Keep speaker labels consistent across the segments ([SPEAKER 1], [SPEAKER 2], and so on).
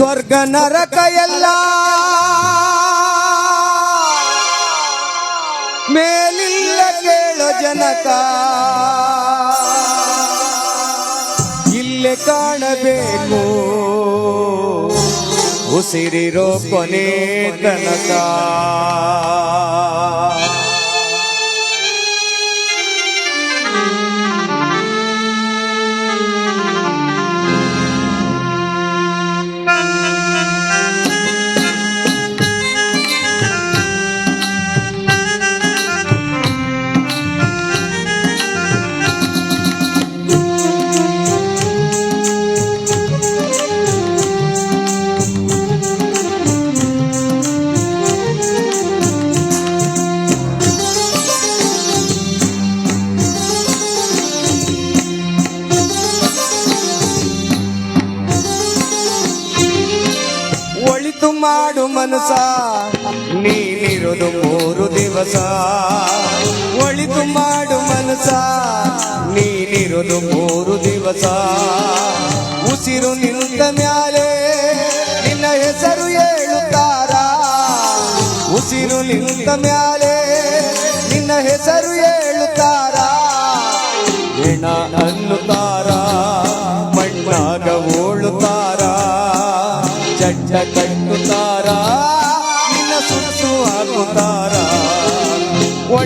[SPEAKER 1] ಸ್ವರ್ಗ ನರಕ ಎಲ್ಲ. ಮೇಲಿಲ್ಲ ಕೇಳ ಜನಕ. ಇಲ್ಲೇ ಕಾಣಬೇಕು. ಉಸಿರಿರೋ ಕೊನೆ ತನಕ. ಒಳಿತು ಮಾಡು ಮನಸ ನೀನಿರೋದು ಮೂರು ದಿವಸ. ಒಳಿತು ಮಾಡು ಮನಸ ನೀನಿರೋದು ಮೂರು ದಿವಸ. ಉಸಿರು ನಿಂತ ಮ್ಯಾಲೆ ನಿನ್ನ ಹೆಸರು ಹೇಳುತ್ತಾರ? ಉಸಿರು ನಿಂತ ಮ್ಯಾಲೆ ನಿನ್ನ ಹೆಸರು ಹೇಳುತ್ತಾರ? ಹೆಣ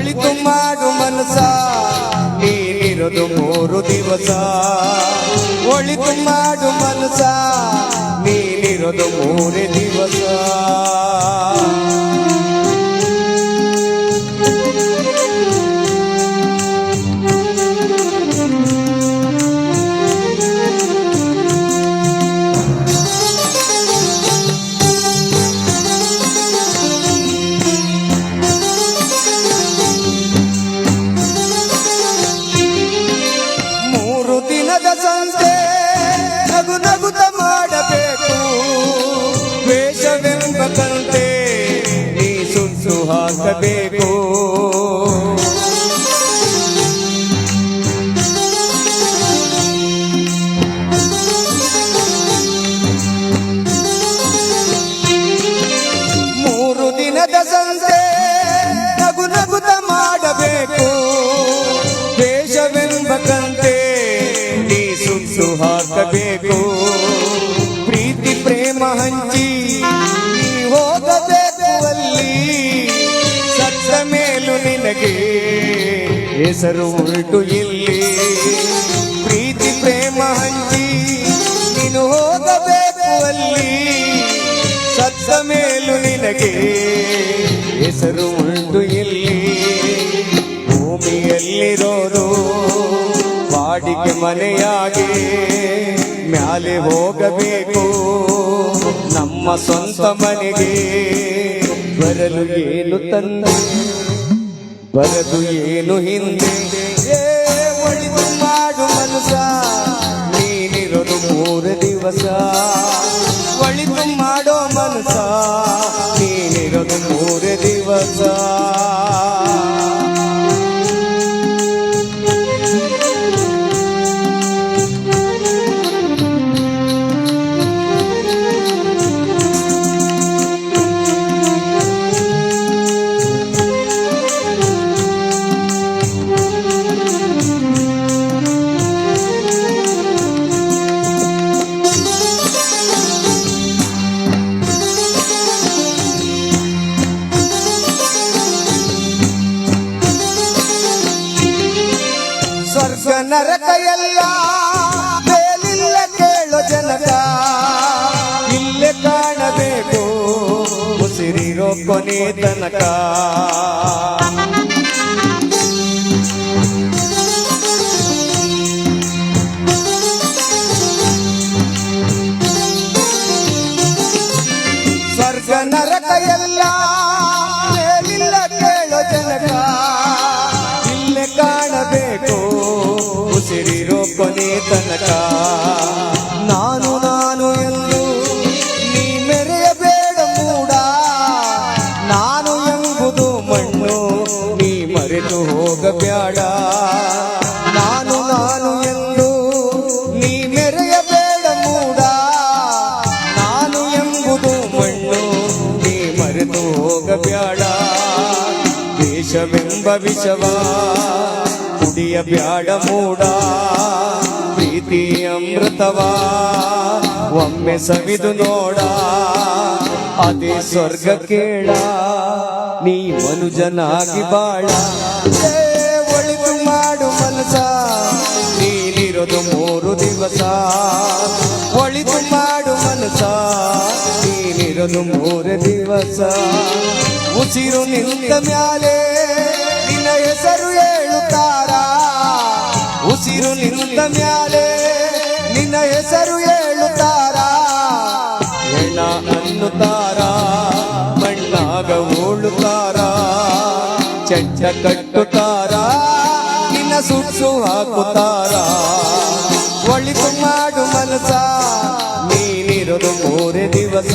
[SPEAKER 1] ಒಳಿತು ಮಾಡು ಮನಸ ನೀನಿರೋದು ಮೂರು ದಿವಸ. ಒಳಿತು ಮಾಡು ಮನಸ ನೀನಿರೋದು ಮೂರು ದಿವಸ. ಪ್ರೀತಿ, ಪ್ರೇಮ ಹಂಚಿ ನೀ ಹೋಗಬೇಕು ಅಲ್ಲಿ ಸತ್ತ ಮೇಲೂ ನಿನಗೆ ಹೆಸರು ಉಂಟು ಇಲ್ಲಿ. ಪ್ರೀತಿ, ಪ್ರೇಮ ಹಂಚಿ ನೀನು ಹೋಗಬೇಕು ಅಲ್ಲಿ ಸತ್ತ ಮೇಲೂ ನಿನಗೆ ಹೆಸರು ಉಂಟು ಇಲ್ಲಿ. ಭೂಮಿಯಲ್ಲಿರೋರು, ಬಾಡಿಗೆ ಮನೆಯಾಗಿ ಮ್ಯಾಲೆ ಹೋಗಬೇಕು. ನಮ್ಮ ಸ್ವಂತ ಮನೆಗೆ ಬರಲು ಏನು ತಂದ? ಬರದು ಏನು ಹಿಂದೆ? ಮಾಡು ಮನಸ ನೀನಿರೋದು ಮೂರು ದಿವಸ. ಸ್ವರ್ಗ ನರಕ ಎಲ್ಲ ಮೇಲಿಲ್ಲ ಕೇಳೋ ಜನಕ. ಇಲ್ಲೇ ಕಾಣಬೇಕು. ಉಸಿರಿರೋ ಕೊನೆ ತನಕ. ಸ್ವರ್ಗ ನರಕ ಎಲ್ಲ. ಕೊನೆ ತನಕ. ನಾನು ನಾನು ಎಂದು ನೀ ಮೆರೆಯಬೇಡ ಮೂಡ. ನಾನು ಎಂಬುದು ಮಣ್ಣು, ನೀ ಮರೆತು ಹೋಗಬೇಡ. ನಾನು ನಾನು ಎಂದು ನೀ ಮೆರೆಯಬೇಡ ಮೂಡ. ನಾನು ಎಂಬುದು ಮಣ್ಣು, ನೀ ಮರೆತು ಹೋಗಬೇಡ. ದೇಶವೆಂಬ ವಿಷವಾ ಕುಡಿಯ ಬ್ಯಾಡ ಮೂಡ ಪ್ರೀತಿ ಅಮೃತವಾ, ಒಮ್ಮೆ ಸವಿದು ನೋಡ, ಅದೇ ಸ್ವರ್ಗ ಕೇಳ, ನೀ ಮನುಜನಾಗಿ ಬಾಳ. ಒಳಿತು ಮಾಡು ಮನಸ ನೀನಿರೋದು ಮೂರು ದಿವಸ. ಒಳಿತು ಮಾಡು ಮನಸ ನೀನಿರೋದು ಮೂರು ದಿವಸ. ಉಸಿರು ನಿಂತ ಮ್ಯಾಲೆ ನಿನ್ನ ಹೆಸರು ಉಸಿರು ನಿಂತ ಮ್ಯಾಲೆ ನಿನ್ನ ಹೆಸರು ಹೇಳುತ್ತಾರ? ಹೆಣ ಅನ್ನುತ್ತಾರ? ಮಣ್ಣಾಗ ಓಳುತ್ತಾರ ಚಂಚ ಕಟ್ಟುತ್ತಾರ? ನಿನ್ನ ಸುಟ್ಟು ಹಾಕುತ್ತಾರ? ಒಳಿತು ಮಾಡು ಮನಸ ನೀನಿರೋದು ಮೂರೇ ದಿವಸ.